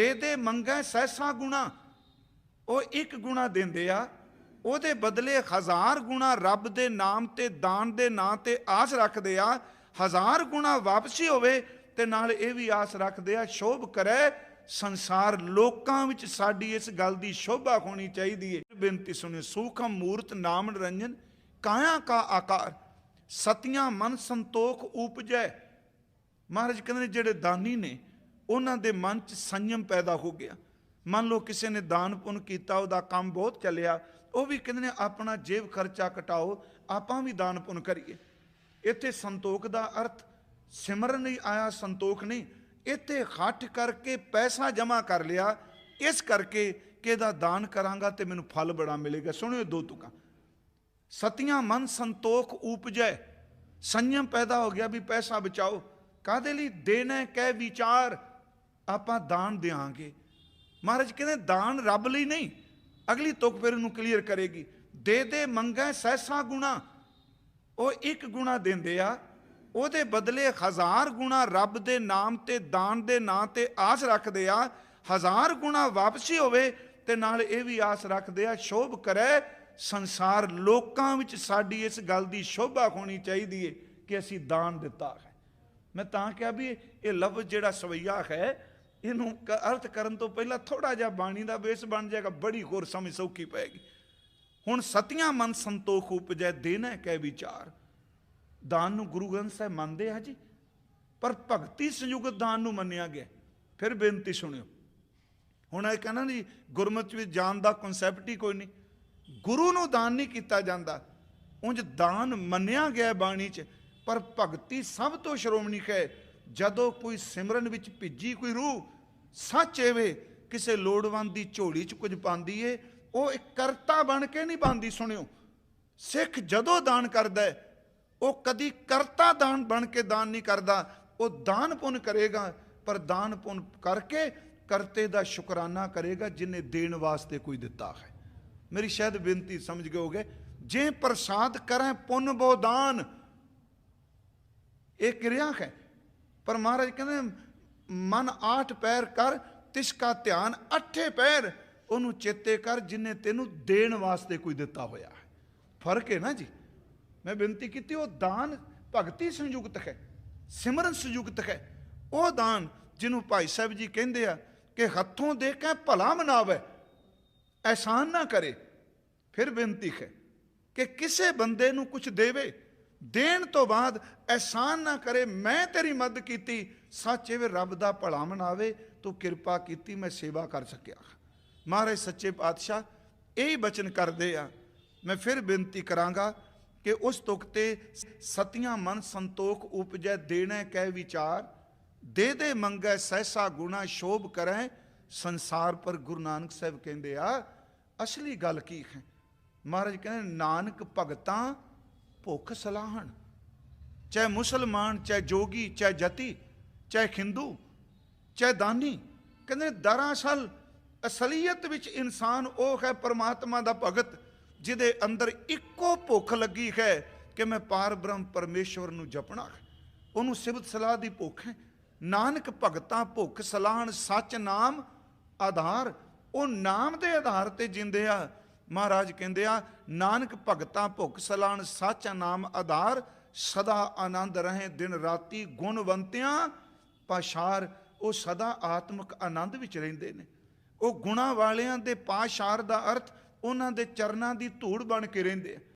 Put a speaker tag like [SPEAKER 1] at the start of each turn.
[SPEAKER 1] ਦੇ ਦੇ ਮੰਗੈ ਸੈਸਾ ਗੁਣਾ। ਉਹ ਇੱਕ ਗੁਣਾ ਦਿੰਦੇ ਆ, ਉਹਦੇ ਬਦਲੇ ਹਜ਼ਾਰ ਗੁਣਾ ਰੱਬ ਦੇ ਨਾਮ ਤੇ, ਦਾਨ ਦੇ ਨਾਂ ਤੇ ਆਸ ਰੱਖਦੇ ਆ। ਹਜ਼ਾਰ ਗੁਣਾ ਵਾਪਸੀ ਹੋਵੇ ਤੇ ਨਾਲ ਇਹ ਵੀ ਆਸ ਰੱਖਦੇ ਆ, ਸ਼ੋਭ ਕਰੇ। ਸੰਸਾਰ ਲੋਕਾਂ ਵਿੱਚ ਸਾਡੀ ਇਸ ਗੱਲ ਦੀ ਸ਼ੋਭਾ ਹੋਣੀ ਚਾਹੀਦੀ ਹੈ ਬੇਨਤੀ ਸੁਣਿਓ, ਸੂਖਮ ਮੂਰਤ ਨਾਮ ਨਿਰੰਜਨ, ਕਾਇਆ ਕਾ ਆਕਾਰ? ਸਤਿਆਂ ਮਨ ਸੰਤੋਖ ਉਪਜੈ। ਮਹਾਰਾਜ ਕਹਿੰਦੇ ਨੇ, ਜਿਹੜੇ ਦਾਨੀ ਨੇ ਉਹਨਾਂ ਦੇ ਮਨ 'ਚ ਸੰਯਮ ਪੈਦਾ ਹੋ ਗਿਆ। ਮੰਨ ਲਓ ਕਿਸੇ ਨੇ ਦਾਨ ਪੁੰਨ ਕੀਤਾ, ਉਹਦਾ ਕੰਮ ਬਹੁਤ ਚੱਲਿਆ, ਉਹ ਵੀ ਕਹਿੰਦੇ ਨੇ, ਆਪਣਾ ਜੇਬ ਖਰਚਾ ਘਟਾਓ ਆਪਾਂ ਵੀ ਦਾਨ ਪੁੰਨ ਕਰੀਏ। ਇੱਥੇ ਸੰਤੋਖ ਦਾ ਅਰਥ, ਸਿਮਰਨ ਨਹੀਂ ਆਇਆ, ਸੰਤੋਖ ਨਹੀਂ। ਇੱਥੇ ਹੱਠ ਕਰਕੇ ਪੈਸਾ ਜਮ੍ਹਾਂ ਕਰ ਲਿਆ, ਇਸ ਕਰਕੇ ਕਿ ਇਹਦਾ ਦਾਨ ਕਰਾਂਗਾ ਤੇ ਮੈਨੂੰ ਫਲ ਬੜਾ ਮਿਲੇਗਾ। ਸੁਣਿਓ ਦੋ ਤੁਕਾਂ। ਸਤੀਆਂ ਮਨ ਸੰਤੋਖ ਉਪਜੈ, ਸੰਯਮ ਪੈਦਾ ਹੋ ਗਿਆ ਵੀ ਪੈਸਾ ਬਚਾਓ। ਕਾਦੇ ਲਈ? ਦੇਣਾ ਕਹਿ ਵਿਚਾਰ। ਆਪਾਂ ਦਾਨ ਦੇਾਂਗੇ ਮਹਾਰਾਜ ਕਹਿੰਦੇ, ਦਾਨ ਰੱਬ ਲਈ ਨਹੀਂ, ਅਗਲੀ ਤੁਕ ਫਿਰ ਇਹਨੂੰ ਕਲੀਅਰ ਕਰੇਗੀ। ਦੇ ਦੇ ਮੰਗੈ ਸੈਸਾ ਗੁਣਾ। ਉਹ ਇੱਕ ਗੁਣਾ ਦਿੰਦੇ ਆ, ਉਹਦੇ ਬਦਲੇ ਹਜ਼ਾਰ ਗੁਣਾ ਰੱਬ ਦੇ ਨਾਮ ਤੇ, ਦਾਨ ਦੇ ਨਾਂ ਤੇ ਆਸ ਰੱਖਦੇ ਆ। ਹਜ਼ਾਰ ਗੁਣਾ ਵਾਪਸੀ ਹੋਵੇ ਤੇ ਨਾਲ ਇਹ ਵੀ ਆਸ ਰੱਖਦੇ ਆ, ਸ਼ੋਭ ਕਰੈ। ਸੰਸਾਰ ਲੋਕਾਂ ਵਿੱਚ ਸਾਡੀ ਇਸ ਗੱਲ ਦੀ ਸ਼ੋਭਾ ਹੋਣੀ ਚਾਹੀਦੀ ਹੈ ਕਿ ਅਸੀਂ ਦਾਨ ਦਿੱਤਾ ਹੈ। ਮੈਂ ਤਾਂ ਕਿਹਾ ਵੀ ਇਹ ਲਫ਼ਜ਼ ਜਿਹੜਾ ਸਵਈਆ ਹੈ ਇਹਨੂੰ ਅਰਥ ਕਰਨ ਤੋਂ ਪਹਿਲਾਂ ਥੋੜਾ ਜਿਹਾ ਬਾਣੀ ਦਾ ਬੇਸ ਬਣ ਜਾਏਗਾ, ਬੜੀ ਹੋਰ ਸਮਝ ਸੌਖੀ ਪਏਗੀ ਹੁਣ ਸਤੀਆਂ ਮਨ ਸੰਤੋਖ ਉਪਜੈ ਦੇਣਾ ਕਹਿ ਵਿਚਾਰ। ਦਾਨ ਨੂੰ ਗੁਰੂ ਗ੍ਰੰਥ ਸਾਹਿਬ ਮੰਨਦੇ ਆ ਜੀ, ਪਰ ਭਗਤੀ ਸੰਯੁਕਤ ਦਾਨ ਨੂੰ ਮੰਨਿਆ ਗਿਆ। ਫਿਰ ਬੇਨਤੀ ਸੁਣਿਓ। ਹੁਣ ਇਹ ਕਹਿੰਦਾ ਜੀ, ਗੁਰਮਤਿ ਵਿੱਚ ਜਾਣ ਦਾ ਕਨਸੈਪਟ ਹੀ ਕੋਈ ਨਹੀਂ। ਗੁਰੂ ਨੂੰ ਦਾਨ ਨਹੀਂ ਕੀਤਾ ਜਾਂਦਾ। ਉਂਝ ਦਾਨ ਮੰਨਿਆ ਗਿਆ ਬਾਣੀ 'ਚ, ਪਰ ਭਗਤੀ ਸਭ ਤੋਂ ਸ਼੍ਰੋਮਣੀ ਹੈ ਜਦੋਂ ਕੋਈ ਸਿਮਰਨ ਵਿੱਚ ਭਿੱਜੀ ਕੋਈ ਰੂਹ, ਸੱਚ ਐਵੇਂ ਕਿਸੇ ਲੋੜਵੰਦ ਦੀ ਝੋਲੀ 'ਚ ਕੁਝ ਪਾਉਂਦੀ ਏ, ਉਹ ਇੱਕ ਕਰਤਾ ਬਣ ਕੇ ਨਹੀਂ ਪਾਉਂਦੀ, ਸੁਣਿਓ। ਸਿੱਖ ਜਦੋਂ ਦਾਨ ਕਰਦਾ ਹੈ ਉਹ ਕਦੀ ਕਰਤਾ ਦਾਨ ਬਣ ਕੇ ਦਾਨ ਨਹੀਂ ਕਰਦਾ। ਉਹ ਦਾਨ ਪੁੰਨ ਕਰੇਗਾ, ਪਰ ਦਾਨ ਪੁੰਨ ਕਰਕੇ ਕਰਤੇ ਦਾ ਸ਼ੁਕਰਾਨਾ ਕਰੇਗਾ ਜਿਨੇ ਦੇਣ ਵਾਸਤੇ ਕੋਈ ਦਿੱਤਾ ਹੈ। ਮੇਰੀ ਸ਼ਾਇਦ ਬੇਨਤੀ ਸਮਝ ਗਏ ਹੋਗੇ ਜੇ ਪ੍ਰਸਾਦ ਕਰੇ ਪੁੰਨ ਬੋ ਦਾਨ, ਇਹ ਕਿਰਿਆ ਹੈ। ਪਰ ਮਹਾਰਾਜ ਕਹਿੰਦੇ, ਮਨ ਆਠ ਪੈਰ ਕਰ, ਤਿਸ ਕਾ ਧਿਆਨ ਅੱਠੇ ਪੈਰ। ਉਹਨੂੰ ਚੇਤੇ ਕਰ, ਜਿਨੇ ਤੈਨੂੰ ਦੇਣ ਵਾਸਤੇ ਕੋਈ ਦਿੱਤਾ ਹੋਇਆ ਹੈ। ਫ਼ਰਕ ਹੈ ਨਾ ਜੀ? ਮੈਂ ਬੇਨਤੀ ਕੀਤੀ, ਉਹ ਦਾਨ ਭਗਤੀ ਸੰਯੁਕਤ ਹੈ, ਸਿਮਰਨ ਸੰਯੁਕਤ ਹੈ। ਉਹ ਦਾਨ ਜਿਹਨੂੰ ਭਾਈ ਸਾਹਿਬ ਜੀ ਕਹਿੰਦੇ ਆ ਕਿ ਹੱਥੋਂ ਦੇ ਕੇ ਭਲਾ ਮਨਾਵੇ ਐਸਾਨ ਨਾ ਕਰੇ। ਫਿਰ ਬੇਨਤੀ ਹੈ ਕਿ ਕਿਸੇ ਬੰਦੇ ਨੂੰ ਕੁਝ ਦੇਵੇ ਦੇਣ ਤੋਂ ਬਾਅਦ ਐਸਾਨ ਨਾ ਕਰੇ, ਮੈਂ ਤੇਰੀ ਮਦਦ ਕੀਤੀ, ਸੱਚੇ ਵੇ ਰੱਬ ਦਾ ਭਲਾ ਮਨਾਵੇ, ਤੂੰ ਕਿਰਪਾ ਕੀਤੀ, ਮੈਂ ਸੇਵਾ ਕਰ ਸਕਿਆ। ਮਹਾਰਾਜ ਸੱਚੇ ਪਾਤਸ਼ਾਹ, ਇਹ ਹੀ ਬਚਨ ਕਰਦੇ ਆ। ਮੈਂ ਫਿਰ ਬੇਨਤੀ ਕਰਾਂਗਾ ਕਿ ਉਸ ਤੁਕ ਤੇ ਸਤਿਆਂ ਮਨ ਸੰਤੋਖ ਉਪਜੈ, ਦੇਣਾ ਕਹਿ ਵਿਚਾਰ, ਦੇ ਦੇ ਮੰਗੈ ਸਹਿਸਾ ਗੁਣਾ ਸ਼ੋਭ ਕਰੈ ਸੰਸਾਰ ਪਰ ਗੁਰੂ ਨਾਨਕ ਸਾਹਿਬ ਕਹਿੰਦੇ ਆ, ਅਸਲੀ ਗੱਲ ਕੀ ਹੈ? ਮਹਾਰਾਜ ਕਹਿੰਦੇ ਨਾਨਕ ਭਗਤਾਂ ਭੁੱਖ ਸਲਾਹਣ, ਚਾਹੇ ਮੁਸਲਮਾਨ, ਚਾਹੇ ਜੋਗੀ, ਚਾਹੇ ਜਤੀ, ਚਾਹੇ ਹਿੰਦੂ, ਚਾਹੇ ਦਾਨੀ, ਕਹਿੰਦੇ ਦਰਅਸਲ ਅਸਲੀਅਤ ਵਿੱਚ ਇਨਸਾਨ ਉਹ ਹੈ ਪਰਮਾਤਮਾ ਦਾ ਭਗਤ, ਜਿਹਦੇ ਅੰਦਰ ਇੱਕੋ ਭੁੱਖ ਲੱਗੀ ਹੈ ਕਿ ਮੈਂ ਪਾਰਬ੍ਰਹਮ ਪਰਮੇਸ਼ਵਰ ਨੂੰ ਜਪਣਾ ਹੈ। ਉਹਨੂੰ ਸਿਵਤ ਸਲਾਹ ਦੀ ਭੁੱਖ ਹੈ। ਨਾਨਕ ਭਗਤਾਂ ਭੁੱਖ ਸਲਾਹਣ, ਸੱਚ ਨਾਮ ਆਧਾਰ, ਉਹ ਨਾਮ ਦੇ ਆਧਾਰ ਤੇ ਜਿੰਦੇ ਆ। ਮਹਾਰਾਜ ਕਹਿੰਦੇ ਆ, ਨਾਨਕ ਭਗਤਾਂ ਭੁੱਖ ਸਲਾਣ ਸੱਚ ਨਾਮ ਆਧਾਰ, ਸਦਾ ਆਨੰਦ ਰਹੇ, ਦਿਨ ਰਾਤੀ ਗੁਣਵੰਤਿਆਂ ਪਾਸ਼ਾਰ, ਉਹ ਸਦਾ ਆਤਮਿਕ ਆਨੰਦ ਵਿੱਚ ਰਹਿੰਦੇ ਨੇ। ਉਹ ਗੁਣਾ ਵਾਲਿਆਂ ਦੇ ਪਾਸ਼ਾਰ ਦਾ ਅਰਥ ਉਹਨਾਂ ਦੇ ਚਰਨਾਂ ਦੀ ਧੂੜ ਬਣ ਕੇ ਰਹਿੰਦੇ ਆ।